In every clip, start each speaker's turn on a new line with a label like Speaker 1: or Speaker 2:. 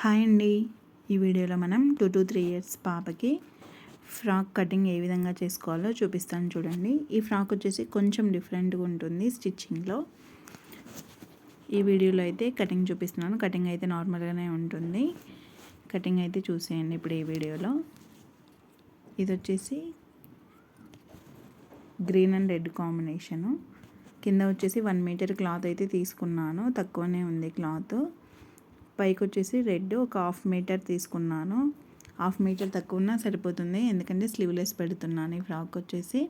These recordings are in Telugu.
Speaker 1: హాయ్ అండి. ఈ వీడియోలో మనం టూ టు త్రీ ఇయర్స్ పాపకి ఫ్రాక్ కటింగ్ ఏ విధంగా చేసుకోవాలో చూపిస్తాను చూడండి. ఈ ఫ్రాక్ వచ్చేసి కొంచెం డిఫరెంట్గా ఉంటుంది స్టిచ్చింగ్లో. ఈ వీడియోలో అయితే కటింగ్ చూపిస్తున్నాను. కటింగ్ అయితే నార్మల్గానే ఉంటుంది. కటింగ్ అయితే చూసేయండి ఇప్పుడు ఈ వీడియోలో. ఇది వచ్చేసి గ్రీన్ అండ్ రెడ్ కాంబినేషను. కింద వచ్చేసి వన్ మీటర్ క్లాత్ అయితే తీసుకున్నాను. తక్కువనే ఉంది క్లాత్. పైకి వచ్చేసి రెడ్ ఒక హాఫ్ మీటర్ తీసుకున్నాను. హాఫ్ మీటర్ తక్కువ ఉన్నా సరిపోతుంది. ఎందుకంటే స్లీవ్లెస్ పెడుతున్నాను. ఈ ఫ్రాక్ వచ్చేసి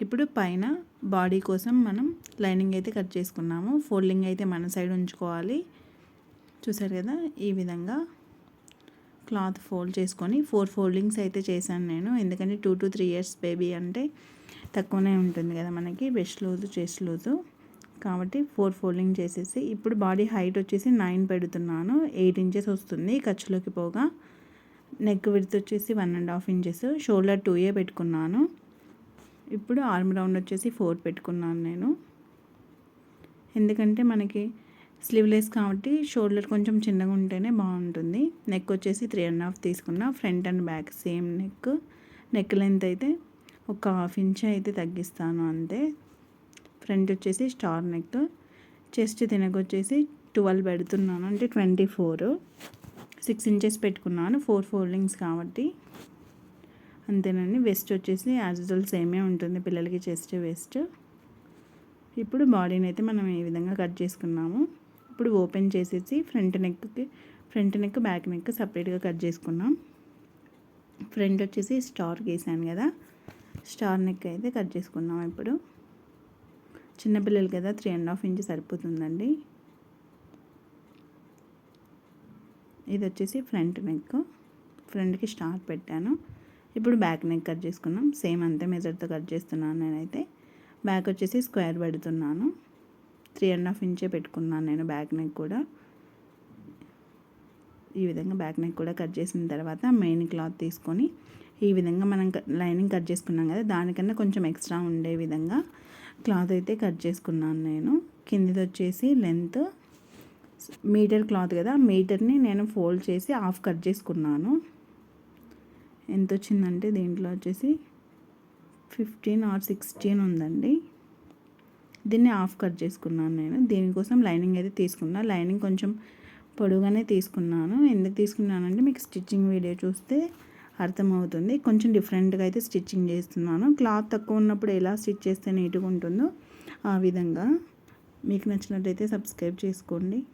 Speaker 1: ఇప్పుడు పైన బాడీ కోసం మనం లైనింగ్ అయితే కట్ చేసుకున్నాము. ఫోల్డింగ్ అయితే మన సైడ్ ఉంచుకోవాలి. చూసారు కదా? ఈ విధంగా క్లాత్ ఫోల్డ్ చేసుకొని ఫోర్ ఫోల్డింగ్స్ అయితే చేశాను నేను. ఎందుకంటే two to three years baby అంటే తక్కువనే ఉంటుంది కదా మనకి. Best loose chest loose. కాబట్టి ఫోర్ ఫోల్డింగ్ చేసేసి ఇప్పుడు బాడీ హైట్ వచ్చేసి నైన్ పెడుతున్నాను. ఎయిట్ ఇంచెస్ వస్తుంది ఖర్చులోకి పోగా. నెక్ విడ్త్ వచ్చేసి one and half inches. Shoulder two ఏ పెట్టుకున్నాను. ఇప్పుడు ఆర్మ్ రౌండ్ వచ్చేసి ఫోర్ పెట్టుకున్నాను నేను. ఎందుకంటే మనకి స్లీవ్లెస్ కాబట్టి షోల్డర్ కొంచెం చిన్నగా ఉంటేనే బాగుంటుంది. నెక్ వచ్చేసి త్రీ అండ్ హాఫ్ తీసుకున్నా. Front and back same neck. Neck length అయితే ఒక హాఫ్ ఇంచ్ అయితే తగ్గిస్తాను అంతే. ఫ్రంట్ వచ్చేసి స్టార్ నెక్ చెస్ట్ తినకొచ్చేసి ట్వెల్వ్ పెడుతున్నాను. అంటే ట్వంటీ ఫోర్. సిక్స్ ఇంచెస్ పెట్టుకున్నాను. ఫోర్ ఫోల్డింగ్స్ కాబట్టి. అంతేనండి. వెస్ట్ వచ్చేసి యాజ్ యూజువల్ సేమే ఉంటుంది పిల్లలకి చెస్ట్ వెస్ట్. ఇప్పుడు బాడీని అయితే మనం ఏ విధంగా కట్ చేసుకున్నాము? ఇప్పుడు ఓపెన్ చేసేసి ఫ్రంట్ నెక్కి ఫ్రంట్ నెక్ బ్యాక్ నెక్ సపరేట్గా కట్ చేసుకున్నాం. ఫ్రంట్ వచ్చేసి స్టార్ గీసాను కదా. స్టార్ నెక్ అయితే కట్ చేసుకున్నాం ఇప్పుడు. చిన్నపిల్లలు కదా త్రీ అండ్ హాఫ్ ఇంచ్ సరిపోతుందండి. ఇది వచ్చేసి ఫ్రంట్ నెక్ ఫ్రంట్కి స్టార్ పెట్టాను. ఇప్పుడు బ్యాక్ నెక్ కట్ చేసుకున్నాం. సేమ్ అంతే మెజర్తో కట్ చేస్తున్నాను నేనైతే. బ్యాక్ వచ్చేసి స్క్వేర్ పెడుతున్నాను. త్రీ అండ్ హాఫ్ ఇంచే పెట్టుకున్నాను నేను బ్యాక్ నెక్ కూడా. ఈ విధంగా బ్యాక్ నెక్ కూడా కట్ చేసిన తర్వాత మెయిన్ క్లాత్ తీసుకొని ఈ విధంగా మనం లైనింగ్ కట్ చేసుకున్నాం కదా దానికన్నా కొంచెం ఎక్స్ట్రా ఉండే విధంగా క్లాత్ అయితే కట్ చేసుకున్నాను నేను. కిందిది వచ్చేసి లెంత్. మీటర్ క్లాత్ కదా మీటర్ని నేను ఫోల్డ్ చేసి హాఫ్ కట్ చేసుకున్నాను. ఎంత వచ్చిందంటే దీంట్లో వచ్చేసి ఫిఫ్టీన్ ఆర్ సిక్స్టీన్ ఉందండి. దీన్ని హాఫ్ కట్ చేసుకున్నాను నేను. దీనికోసం లైనింగ్ అయితే తీసుకున్నా. లైనింగ్ కొంచెం పొడుగానే తీసుకున్నాను. ఎందుకు తీసుకున్నానంటే మీకు స్టిచ్చింగ్ వీడియో చూస్తే అర్థమవుతుంది. కొంచెం డిఫరెంట్గా అయితే స్టిచ్చింగ్ చేస్తున్నాను. క్లాత్ తక్కువ ఉన్నప్పుడు ఎలా స్టిచ్ చేస్తే నీట్గా ఉంటుందో ఆ విధంగా. మీకు నచ్చినట్టయితే సబ్స్క్రైబ్ చేసుకోండి.